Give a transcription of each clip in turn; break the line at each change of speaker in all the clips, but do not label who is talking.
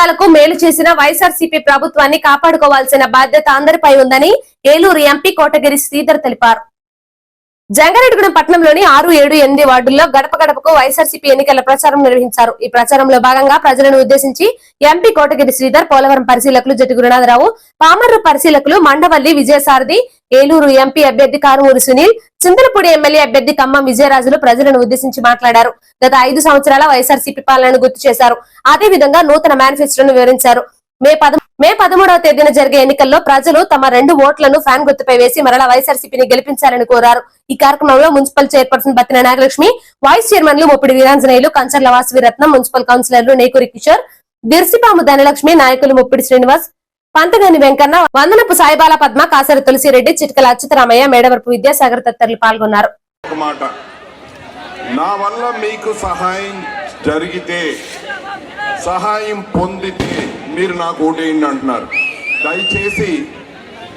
వర్గాలకు మేలు చేసిన వైఎస్ఆర్సీపీ ప్రభుత్వాన్ని కాపాడుకోవాల్సిన బాధ్యత అందరిపై ఉందని ఏలూరు ఎంపీ కోటగిరి శ్రీధర్ తెలిపారు. జంగారెడ్డిగూడెం పట్టణంలోని ఆరు ఏడు ఎనిమిది వార్డుల్లో గడప గడపకు వైఎస్ఆర్సీపీ ఎన్నికల ప్రచారం నిర్వహించారు. ఈ ప్రచారంలో భాగంగా ప్రజలను ఉద్దేశించి ఎంపీ కోటగిరి శ్రీధర్ పోలవరం పరిశీలకులు జట్టి గురునాథరావు పామర్రు పరిశీలకులు మండవల్లి విజయసారథి ఏలూరు ఎంపీ అభ్యర్థి కారుమూరి సునీల్ చింతలపూడి ఎమ్మెల్యే అభ్యర్థి ఖమ్మం విజయరాజులు ప్రజలను ఉద్దేశించి మాట్లాడారు. గత ఐదు సంవత్సరాల వైఎస్ఆర్సీపీ పాలనను గుర్తు చేశారు. అదే విధంగా నూతన మేనిఫెస్టోను వివరించారు. మే పద మే పదమూడవ తేదీన జరిగే ఎన్నికల్లో ప్రజలు తమ రెండు ఓట్లను ఫ్యాన్ గుర్తుపై వేసి మరలా వైఎస్ఆర్సీపీని గెలిపించాలని కోరారు. ఈ కార్యక్రమంలో municipal chairperson Battina Nagalakshmi vice చైర్మన్లు ముప్పిడి వీరాంజనేయులు కంచర్ల వాసవిరత్నం మున్సిపల్ కౌన్సిలర్లు నేకూరి కిషోర్ దిర్సిపాము ధనలక్ష్మి నాయకులు ముప్పిడి శ్రీనివాస్ పంతగాని వెంకన్న వందనపు సాయిబాల పద్మ కాసరి తులసిరెడ్డి చిట్కల అచ్యుతరామయ్య మేడవరపు విద్యాసాగర్ తదితరులు పాల్గొన్నారు.
నా వల్ల మీకు సహాయం జరిగితే సహాయం పొందితే మీరు నాకు ఓటేయండి అంటున్నారు. దయచేసి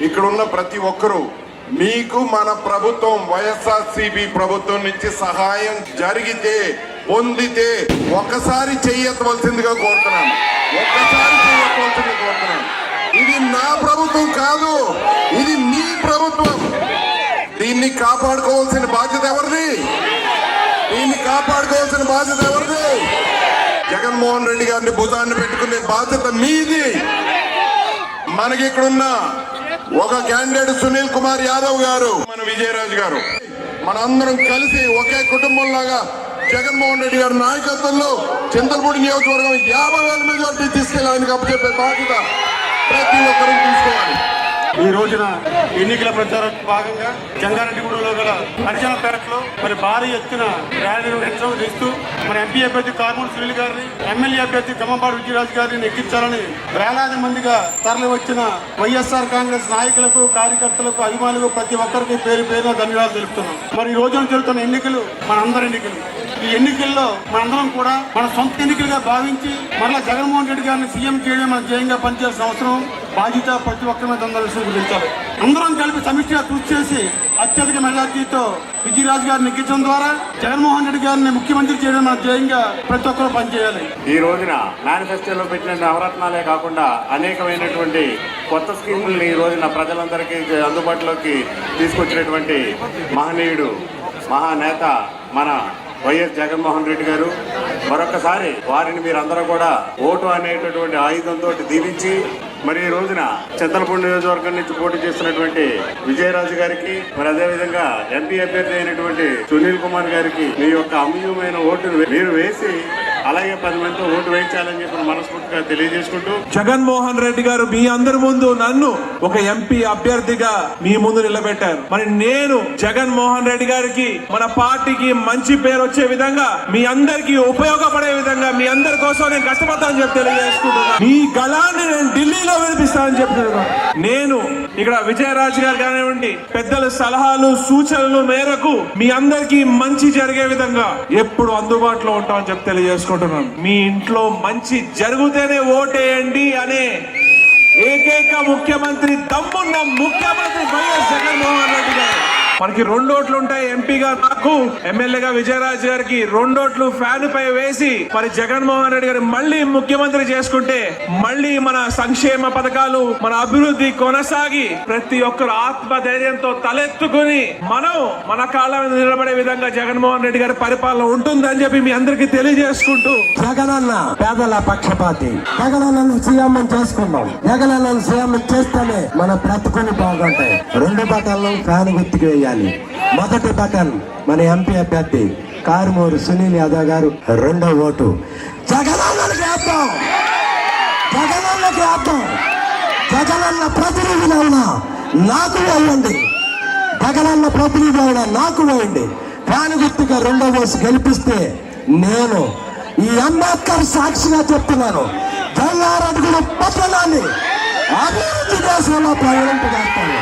ఇక్కడున్న ప్రతి ఒక్కరూ మీకు మన ప్రభుత్వం వైఎస్ఆర్సీపీ ప్రభుత్వం నుంచి సహాయం జరిగితే పొందితే ఒక్కసారి చెయ్యవలసిందిగా కోరుతున్నాను. ఒక్కసారి చెయ్యవలసిందిగా కోరుతున్నాను. ఇది నా ప్రభుత్వం కాదు ఇది మీ ప్రభుత్వం. దీన్ని కాపాడుకోవాల్సిన బాధ్యత ఎవరిది? దీన్ని కాపాడుకోవాల్సిన బాధ్యత ఎవరు జగన్మోహన్ రెడ్డి గారిని భుజాన్ని పెట్టుకునే బాధ్యత మీది. మనకి ఇక్కడున్న ఒక క్యాండిడేట్ సునీల్ కుమార్ యాదవ్ గారు మన విజయరాజు గారు మనందరం కలిసి ఒకే కుటుంబంలాగా జగన్మోహన్ రెడ్డి గారి నాయకత్వంలో చింతలపూడి నియోజకవర్గం యాభై వేల మెజార్టీ తీసుకెళ్ళడానికి అప్పచెప్పే బాధ్యత ప్రతి ఒక్కరూ తీసుకోవాలి.
ఈ రోజున ఎన్నికల ప్రచారం భాగంగా జంగారెడ్డిగూడలో గల హరిజనపేటలో మరి భారీ ఎత్తున ర్యాలీ నిర్వహించడం చేస్తూ మరి ఎంపీ అభ్యర్థి కార్మూర్ సునీల్ గారిని ఎమ్మెల్యే అభ్యర్థి కమ్మపాడు విజయరాజు గారిని ఎక్కించాలని వేలాది మందిగా తరలి వచ్చిన వైఎస్ఆర్ కాంగ్రెస్ నాయకులకు కార్యకర్తలకు అభిమానులకు ప్రతి ఒక్కరికి పేరు పేరున ధన్యవాదాలు తెలుపుతున్నాం. మరి ఈ రోజున జరుగుతున్న ఎన్నికలు మన అందరి ఎన్నికలు. ఈ ఎన్నికల్లో మనందరం కూడా మన సొంత ఎన్నికలుగా భావించి మరలా జగన్మోహన్ రెడ్డి గారిని సీఎం చేయడం మన జయంగా పనిచేయాల్సిన అవసరం. బాధ్యత ప్రతి ఒక్కరి మీద ఉందని విషయం అందరం కలిపి సమిష్టిగా కృషి చేసి అత్యధిక మెజార్టీతో విజయరాజు గారిని ఎక్కించడం ద్వారా జగన్మోహన్ రెడ్డి గారిని ముఖ్యమంత్రి చేయడం మన ధ్యేయంగా ప్రతి ఒక్కరు పనిచేయాలి.
ఈ రోజున మేనిఫెస్టోలో పెట్టిన నవరత్నాలే కాకుండా అనేకమైనటువంటి కొత్త స్కీముల్ని ఈ రోజున ప్రజలందరికీ అందుబాటులోకి తీసుకొచ్చినటువంటి మహనీయుడు మహానేత మన వైఎస్ జగన్మోహన్ రెడ్డి గారు. మరొకసారి వారిని మీరందరూ కూడా ఓటు అనేటటువంటి ఆయుధంతో దీవించి మరి ఈ రోజున చింతలపూడి నియోజకవర్గం నుంచి పోటీ చేస్తున్నటువంటి విజయరాజు గారికి మరి అదే విధంగా ఎంపీ అభ్యర్థి అయినటువంటి సునీల్ కుమార్ గారికి మీ యొక్క అమూల్యమైన ఓటును మీరు వేసి అలాగే పది మందితో ఓటు వేయించాలని చెప్పి మనస్ఫూర్తిగా తెలియజేసుకుంటూ
జగన్మోహన్ రెడ్డి గారు మీ అందరి ముందు నన్ను ఒక ఎంపీ అభ్యర్థిగా మీ ముందు నిలబెట్టారు. మరి నేను జగన్మోహన్ రెడ్డి గారికి మన పార్టీకి మంచి పేరు వచ్చే విధంగా మీ అందరికి ఉపయోగపడే విధంగా మీ అందరి కోసం నేను కష్టపడతానని చెప్పి తెలియజేసుకుంటున్నాను మీ గళాన్ని నేను ఢిల్లీలో వినిపిస్తానని చెప్తున్నాను నేను ఇక్కడ విజయరాజు గారు కానివ్వండి పెద్దల సలహాలు సూచనలు మేరకు మీ అందరికీ మంచి జరిగే విధంగా ఎప్పుడు అందుబాటులో ఉంటామని చెప్పి తెలియజేసుకుంటున్నాను. మీ ఇంట్లో మంచి జరుగుతేనే ఓటేయండి అనే ఏకైక ముఖ్యమంత్రి తమ్మున్న ముఖ్యమంత్రి వైఎస్ మనకి రెండు ఓట్లు ఉంటాయి ఎంపీగా నాకు ఎమ్మెల్యేగా విజయరాజ్ గారికి రెండు ఓట్లు ఫ్యాన్ పై వేసి మరి జగన్మోహన్ రెడ్డి గారు మళ్ళీ ముఖ్యమంత్రి చేసుకుంటే మళ్ళీ మన సంక్షేమ పథకాలు మన అభివృద్ధి కొనసాగి ప్రతి ఒక్కరు ఆత్మ ధైర్యంతో తలెత్తుకుని మనం మన కాళ్ళ మీద నిలబడే విధంగా జగన్మోహన్ రెడ్డి గారి పరిపాలన ఉంటుందని చెప్పి మీ అందరికీ తెలియజేసుకుంటూ.
జగనన్న పేదల పక్షపాతి. జగనన్నను సీఎం చేసుకున్నాం జగనన్నను సీఎం చేస్తేనే మన బ్రతుకుని బాగుంటాయి. రెండు బటన్లు ఫ్యాన్ గుర్తుకు చేయాలి. మొదటి బటన్ మన ఎంపీ అభ్యర్థి కారుమూరు సునీల్ యాదవ్ గారు రెండో ఓటు. జగనన్నకి వేద్దాం జగనన్నకి వేద్దాం జగనన్న ప్రతినిధులు అవునా నాకు వేయండి. జగనన్న ప్రతినిధి అయినా నాకు వేయండి. ఫ్యాన్ గుర్తుగా రెండో ఓసు గెలిపిస్తే నేను ఈ అంబేద్కర్ సాక్షిగా చెప్తున్నాను. జల్లారెడ్డి పట్టణాన్ని అభివృద్ధి దేశంలో ప్రయాణింపజేస్తాను